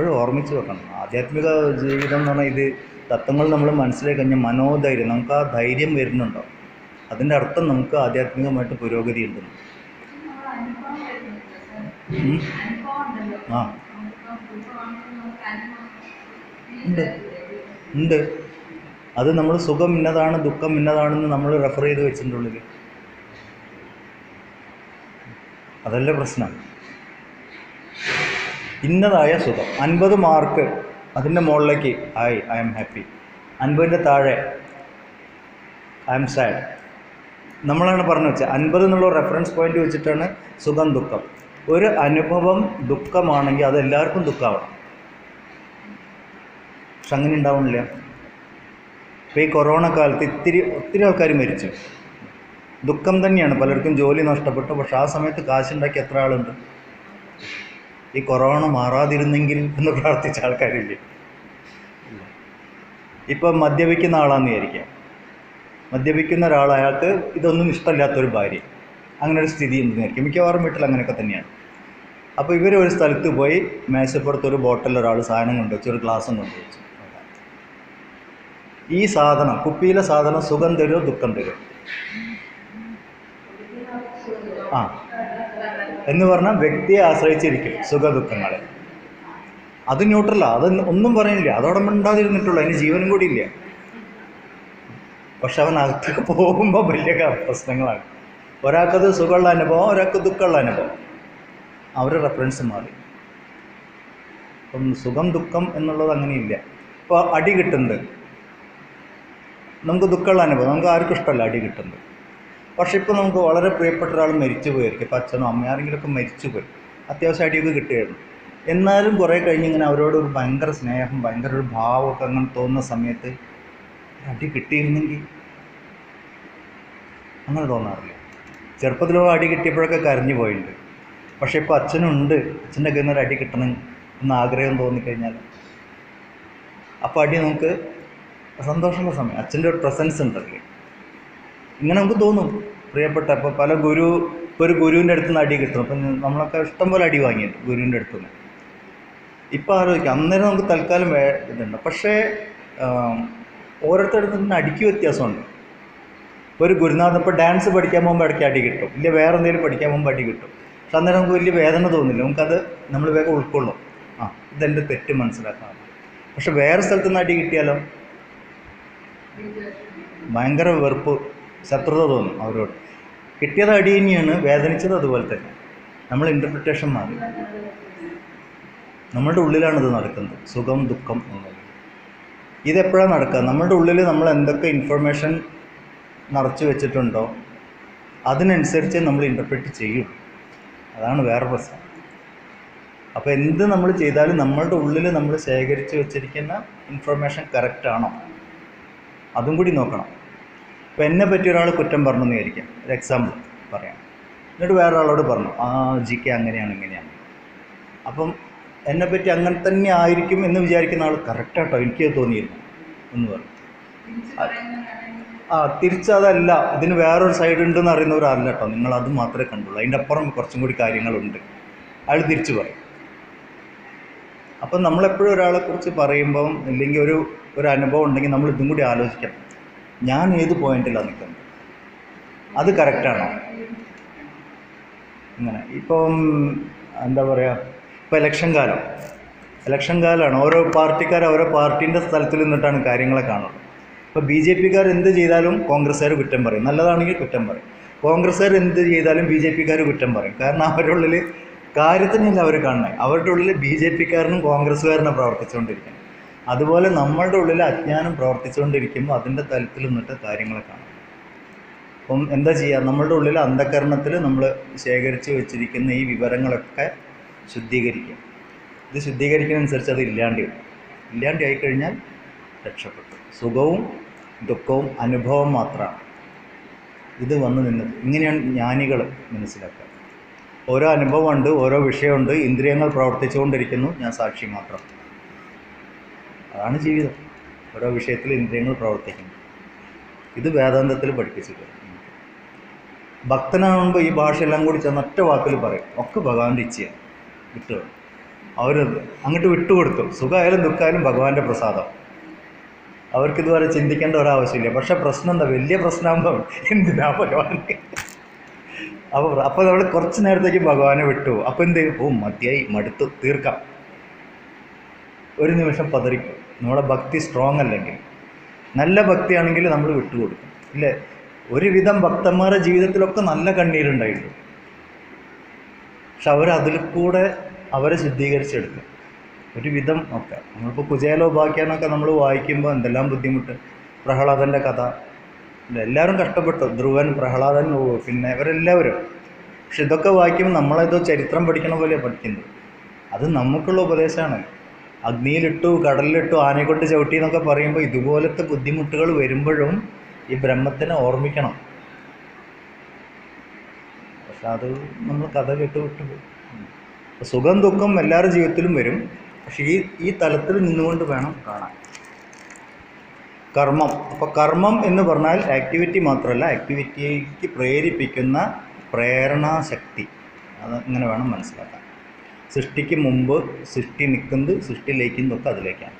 എപ്പോഴും ഓർമ്മിച്ച് വെക്കണം. ആധ്യാത്മിക ജീവിതം എന്ന് പറഞ്ഞാൽ ഇത് തത്വങ്ങൾ നമ്മൾ മനസ്സിലാക്കി കഴിഞ്ഞാൽ മനോധൈര്യം നമുക്ക് ആ ധൈര്യം വരുന്നുണ്ടോ? അതിന്റെ അർത്ഥം നമുക്ക് ആധ്യാത്മികമായിട്ട് പുരോഗതി ഉണ്ട്. ആ. ഉണ്ട്. ഉണ്ട്. അത് നമ്മൾ സുഖം ഇന്നതാണ് ദുഃഖം ഇന്നതാണെന്ന് നമ്മൾ റെഫർ ചെയ്ത് വെച്ചിട്ടുള്ളത് അതല്ല പ്രശ്നം. ഇന്നതായ സുഖം. അൻപത് മാർക്ക് അതിന്റെ മുകളിലേക്ക്. I I am happy. അൻപതിന്റെ താഴെ. I am sad. നമ്മളാണ് പറഞ്ഞു വെച്ചത്. അൻപത് എന്നുള്ള റെഫറൻസ് പോയിന്റ് വെച്ചിട്ടാണ് സുഖം ദുഃഖം. ഒരു അനുഭവം ദുഃഖമാണെങ്കിൽ അത് എല്ലാവർക്കും ദുഃഖമാവണം. പക്ഷെ അങ്ങനെ ഉണ്ടാവണില്ല. ഇപ്പോൾ ഈ കൊറോണ കാലത്ത് ഇത്തിരി ഒത്തിരി ആൾക്കാർ മരിച്ചു. ദുഃഖം തന്നെയാണ്. പലർക്കും ജോലി നഷ്ടപ്പെട്ടു. പക്ഷെ ആ സമയത്ത് കാശുണ്ടാക്കി എത്ര ആളുണ്ട്? ഈ കൊറോണ മാറാതിരുന്നെങ്കിൽ എന്ന് പ്രാർത്ഥിച്ച ആൾക്കാരില്ലേ? ഇപ്പം മദ്യപിക്കുന്ന ആളാന്ന് വിചാരിക്കാം. മദ്യപിക്കുന്ന ഒരാൾ അയാൾക്ക് ഇതൊന്നും ഇഷ്ടമില്ലാത്തൊരു ഭാര്യ. അങ്ങനെ ഒരു സ്ഥിതി ഉണ്ടെന്നായിരിക്കും മിക്കവാറും വീട്ടിൽ അങ്ങനെയൊക്കെ തന്നെയാണ്. അപ്പോൾ ഇവർ ഒരു സ്ഥലത്ത് പോയി മേശപ്പുറത്ത് ഒരു ബോട്ടിൽ ഒരാൾ സാധനം കൊണ്ടുവച്ചു ഒരു ഗ്ലാസ്സും കൊണ്ടുവച്ചു. ഈ സാധനം കുപ്പിയിലെ സാധനം സുഖം തരുമോ ദുഃഖം തരുമോ? ആ. എന്ന് പറഞ്ഞാൽ വ്യക്തിയെ ആശ്രയിച്ചിരിക്കും സുഖ ദുഃഖങ്ങളെ അത് ന്യൂട്രലാ അത് ഒന്നും പറയുന്നില്ല. അതോടെ ഉണ്ടാതിരുന്നിട്ടുള്ളൂ അതിന് ജീവനും കൂടി ഇല്ല. പക്ഷെ അവൻ അകത്തേക്ക് പോകുമ്പോൾ വലിയ പ്രശ്നങ്ങളാണ്. ഒരാൾക്കത് സുഖമുള്ള അനുഭവം ഒരാൾക്ക് ദുഃഖമുള്ള അനുഭവം. അവരുടെ റെഫറൻസ് മാറി. അപ്പം സുഖം ദുഃഖം എന്നുള്ളത് അങ്ങനെയില്ല. ഇപ്പോൾ അടി കിട്ടുന്നുണ്ട് നമുക്ക് ദുഃഖമുള്ള അനുഭവം. നമുക്ക് ആർക്കും ഇഷ്ടമല്ല അടി കിട്ടുന്നത്. പക്ഷെ ഇപ്പോൾ നമുക്ക് വളരെ പ്രിയപ്പെട്ട ഒരാൾ മരിച്ചു പോയിരിക്കും. ഇപ്പം അച്ഛനോ അമ്മയോ ആരെങ്കിലുമൊക്കെ മരിച്ചു പോയി. അത്യാവശ്യമായിട്ടൊക്കെ കിട്ടുകയായിരുന്നു. എന്നാലും കുറേ കഴിഞ്ഞ് ഇങ്ങനെ അവരോട് ഒരു ഭയങ്കര സ്നേഹം ഭയങ്കര ഒരു ഭാവമൊക്കെ അങ്ങനെ തോന്നുന്ന സമയത്ത് അടി കിട്ടിയിരുന്നെങ്കിൽ അങ്ങനെ തോന്നാറില്ല. ചെറുപ്പത്തിലോ അടി കിട്ടിയപ്പോഴൊക്കെ കരഞ്ഞു പോയിട്ടുണ്ട്. പക്ഷേ ഇപ്പോൾ അച്ഛനുണ്ട്. അച്ഛന്റെ കയ്യിൽ നിന്ന് ഒരു അടി കിട്ടണം എന്ന ആഗ്രഹം തോന്നിക്കഴിഞ്ഞാൽ അപ്പോൾ അടി നമുക്ക് സന്തോഷമുള്ള സമയം. അച്ഛന്റെ ഒരു പ്രസൻസ് ഉണ്ടല്ലേ ഇങ്ങനെ നമുക്ക് തോന്നും. പ്രിയപ്പെട്ട ഇപ്പോൾ പല ഗുരു ഒരു ഗുരുവിന്റെ അടുത്ത് നിന്ന് അടി കിട്ടും. അപ്പം നമ്മളൊക്കെ ഇഷ്ടംപോലെ അടി വാങ്ങിയിട്ട് ഗുരുവിന്റെ അടുത്ത് നിന്ന്. ഇപ്പോൾ ആലോചിക്കാം. അന്നേരം നമുക്ക് തൽക്കാലം വേ ഇതുണ്ട്. പക്ഷേ ഓരോരുത്തരുടെ നിന്ന് അടിക്ക് വ്യത്യാസമുണ്ട്. ഒരു ഗുരുനാഥൻ ഇപ്പോൾ ഡാൻസ് പഠിക്കാൻ പോകുമ്പോൾ ഇടയ്ക്ക് അടി കിട്ടും. ഇല്ല വേറെ എന്തെങ്കിലും പഠിക്കാൻ പോകുമ്പോൾ അടി കിട്ടും. പക്ഷെ അന്നേരം നമുക്ക് വലിയ വേദന തോന്നില്ല. നമുക്കത് നമ്മൾ വേഗം ഉൾക്കൊള്ളും. ആ ഇതെന്റെ തെറ്റ് മനസ്സിലാക്കാം പക്ഷെ വേറെ സ്ഥലത്ത് നിന്ന് അടി കിട്ടിയാലോ? ഭയങ്കര വെറുപ്പ്. ശത്രുത തോന്നും അവരോട്. കിട്ടിയത് അടി തന്നെയാണ് വേദനിച്ചത് അതുപോലെ തന്നെ. നമ്മൾ ഇന്റർപ്രിറ്റേഷൻ മാറി. നമ്മളുടെ ഉള്ളിലാണിത് നടക്കുന്നത്. സുഖം ദുഃഖം എന്നുള്ളത് ഇതെപ്പോഴാണ് നടക്കുക? നമ്മളുടെ ഉള്ളിൽ നമ്മൾ എന്തൊക്കെ ഇൻഫർമേഷൻ നിറച്ച് വെച്ചിട്ടുണ്ടോ അതിനനുസരിച്ച് നമ്മൾ ഇന്റർപ്രറ്റ് ചെയ്യും. അതാണ് വേറെ പ്രശ്നം. അപ്പോൾ എന്ത് നമ്മൾ ചെയ്താലും നമ്മളുടെ ഉള്ളിൽ നമ്മൾ ശേഖരിച്ച് വെച്ചിരിക്കുന്ന ഇൻഫർമേഷൻ കറക്റ്റാണോ അതും കൂടി നോക്കണം. ഇപ്പോൾ എന്നെ പറ്റി ഒരാൾ കുറ്റം പറഞ്ഞു എന്ന് വിചാരിക്കാം ഒരു എക്സാമ്പിൾ പറയാം. എന്നിട്ട് വേറെ ആളോട് പറഞ്ഞു ആ ജി കെ അങ്ങനെയാണ് ഇങ്ങനെയാണ്. അപ്പം എന്നെപ്പറ്റി അങ്ങനെ തന്നെ ആയിരിക്കും എന്ന് വിചാരിക്കുന്ന ആൾ കറക്റ്റാട്ടോ എനിക്ക് തോന്നിയിരുന്നു എന്ന് പറഞ്ഞു. ആ തിരിച്ചതല്ല ഇതിന് വേറൊരു സൈഡ് ഉണ്ടെന്ന് അറിയുന്ന അല്ല കേട്ടോ. നിങ്ങൾ അത് മാത്രമേ കണ്ടുള്ളൂ. അതിന്റെ അപ്പുറം കുറച്ചും കൂടി കാര്യങ്ങളുണ്ട്. അയാൾ തിരിച്ചു പറയും. അപ്പം നമ്മളെപ്പോഴും ഒരാളെക്കുറിച്ച് പറയുമ്പം ഇല്ലെങ്കിൽ ഒരു ഒരു അനുഭവം ഉണ്ടെങ്കിൽ നമ്മൾ ഇതും കൂടി ആലോചിക്കണം. ഞാൻ ഏത് പോയിന്റിലാണ് നിൽക്കുന്നത് അത് കറക്റ്റാണോ ഇങ്ങനെ. ഇപ്പം എന്താ പറയുക ഇപ്പോൾ ഇലക്ഷൻ കാലം. ഇലക്ഷൻ കാലമാണ് ഓരോ പാർട്ടിക്കാർ ഓരോ പാർട്ടീന്റെ സ്ഥലത്തിൽ നിന്നിട്ടാണ് കാര്യങ്ങളെ കാണുന്നത്. ഇപ്പോൾ ബി ജെ പിക്കാർ എന്ത് ചെയ്താലും കോൺഗ്രസ്സുകാർ കുറ്റം പറയും. നല്ലതാണെങ്കിൽ കുറ്റം പറയും. കോൺഗ്രസ്സുകാർ എന്ത് ചെയ്താലും ബി ജെ പിക്കാർ കുറ്റം പറയും. കാരണം അവരുടെ ഉള്ളിൽ കാര്യത്തിനല്ല അവർ കാണുന്നത്. അവരുടെ ഉള്ളിൽ ബി ജെ പിക്കാരനും കോൺഗ്രസ്സുകാരനും പ്രവർത്തിച്ചുകൊണ്ടിരിക്കുന്നത്. അതുപോലെ നമ്മളുടെ ഉള്ളിൽ അജ്ഞാനം പ്രവർത്തിച്ചുകൊണ്ടിരിക്കുമ്പോൾ അതിന്റെ തലത്തിൽ നിന്നിട്ട് കാര്യങ്ങളെ കാണാം. അപ്പം എന്താ ചെയ്യുക? നമ്മളുടെ ഉള്ളിൽ അന്ധകരണത്തിൽ നമ്മൾ ശേഖരിച്ച് വെച്ചിരിക്കുന്ന ഈ വിവരങ്ങളൊക്കെ ശുദ്ധീകരിക്കും ഇത് ശുദ്ധീകരിക്കുന്നതനുസരിച്ച് അത് ഇല്ലാണ്ട് വരും. ഇല്ലാണ്ട് ആയിക്കഴിഞ്ഞാൽ രക്ഷപ്പെട്ടു. സുഖവും ദുഃഖവും അനുഭവം മാത്രമാണ്. ഇത് വന്ന് നിന്നത്. ഇങ്ങനെയാണ് ജ്ഞാനികൾ മനസ്സിലാക്കുക. ഓരോ അനുഭവമുണ്ട് ഓരോ വിഷയമുണ്ട് ഇന്ദ്രിയങ്ങൾ പ്രവർത്തിച്ചുകൊണ്ടിരിക്കുന്നു ഞാൻ സാക്ഷി മാത്രം. അതാണ് ജീവിതം. ഓരോ വിഷയത്തിൽ ഇന്ദ്രിയങ്ങൾ പ്രവർത്തിക്കുന്നു. ഇത് വേദാന്തത്തിൽ പഠിപ്പിച്ചിട്ടുണ്ട്. ഭക്തനാകുമ്പോൾ ഈ ഭാഷയെല്ലാം കൂടി ചെന്ന് ഒറ്റ വാക്കിൽ പറയും. ഒക്കെ ഭഗവാന്റെ ഇച്ഛയാണ്. വിട്ടുകൾ അവർ അങ്ങോട്ട് വിട്ടുകൊടുത്തു സുഖമായാലും ദുഃഖമായാലും ഭഗവാന്റെ പ്രസാദം. അവർക്ക് ഇതുവരെ ചിന്തിക്കേണ്ട ഒരാവശ്യമില്ല. പക്ഷെ പ്രശ്നം എന്താ? വലിയ പ്രശ്നമാകുമ്പോൾ എന്തിനാ ഭഗവാൻ അപ്പോൾ അപ്പോൾ നമ്മൾ കുറച്ച് നേരത്തേക്ക് ഭഗവാനെ വിട്ടു. അപ്പോൾ എന്ത് ചെയ്യും? ഓ മതിയായി. മടുത്തു. തീർക്കാം. ഒരു നിമിഷം പതറിക്കും. നമ്മുടെ ഭക്തി സ്ട്രോങ് അല്ലെങ്കിൽ. നല്ല ഭക്തിയാണെങ്കിൽ നമ്മൾ വിട്ടുകൊടുക്കും. ഇല്ലേ? ഒരുവിധം ഭക്തന്മാരുടെ ജീവിതത്തിലൊക്കെ നല്ല കണ്ണീരുണ്ടായിട്ടുണ്ട് പക്ഷെ അവരതിൽ കൂടെ അവരെ ശുദ്ധീകരിച്ചെടുക്കും. ഒരുവിധം ഒക്കെ. നമ്മളിപ്പോൾ കുചേലോപാഖ്യാനൊക്കെ നമ്മൾ വായിക്കുമ്പോൾ എന്തെല്ലാം ബുദ്ധിമുട്ട്. പ്രഹ്ലാദന്റെ കഥ. എല്ലാവരും കഷ്ടപ്പെട്ടു. ധ്രുവൻ പ്രഹ്ലാദൻ പിന്നെ ഇവരെല്ലാവരും. പക്ഷെ ഇതൊക്കെ വായിക്കുമ്പോൾ നമ്മളേതോ ചരിത്രം പഠിക്കണ പോലെ പഠിക്കുന്നത് അത് നമുക്കുള്ള ഉപദേശമാണ്. അഗ്നിയിലിട്ടു കടലിലിട്ടു ആനയെ കൊണ്ട് ചവിട്ടി എന്നൊക്കെ പറയുമ്പോൾ ഇതുപോലത്തെ ബുദ്ധിമുട്ടുകൾ വരുമ്പോഴും ഈ ബ്രഹ്മത്തിനെ ഓർമ്മിക്കണം. പക്ഷെ അത് നമ്മൾ കഥ കേട്ട് വിട്ടു പോകും. സുഖം ദുഃഖം എല്ലാവരുടെ ജീവിതത്തിലും വരും. പക്ഷെ ഈ ഈ തലത്തിൽ നിന്നുകൊണ്ട് വേണം കാണാൻ. കർമ്മം. അപ്പോൾ കർമ്മം എന്ന് പറഞ്ഞാൽ ആക്ടിവിറ്റി മാത്രമല്ല ആക്ടിവിറ്റിക്ക് പ്രേരിപ്പിക്കുന്ന പ്രേരണാശക്തി. അത് ഇങ്ങനെ വേണം മനസ്സിലാക്കാൻ. സൃഷ്ടിക്ക് മുമ്പ് സൃഷ്ടി നിൽക്കുന്നത് സൃഷ്ടി ലയിക്കുന്നതൊക്കെ അതിലേക്കാണ്.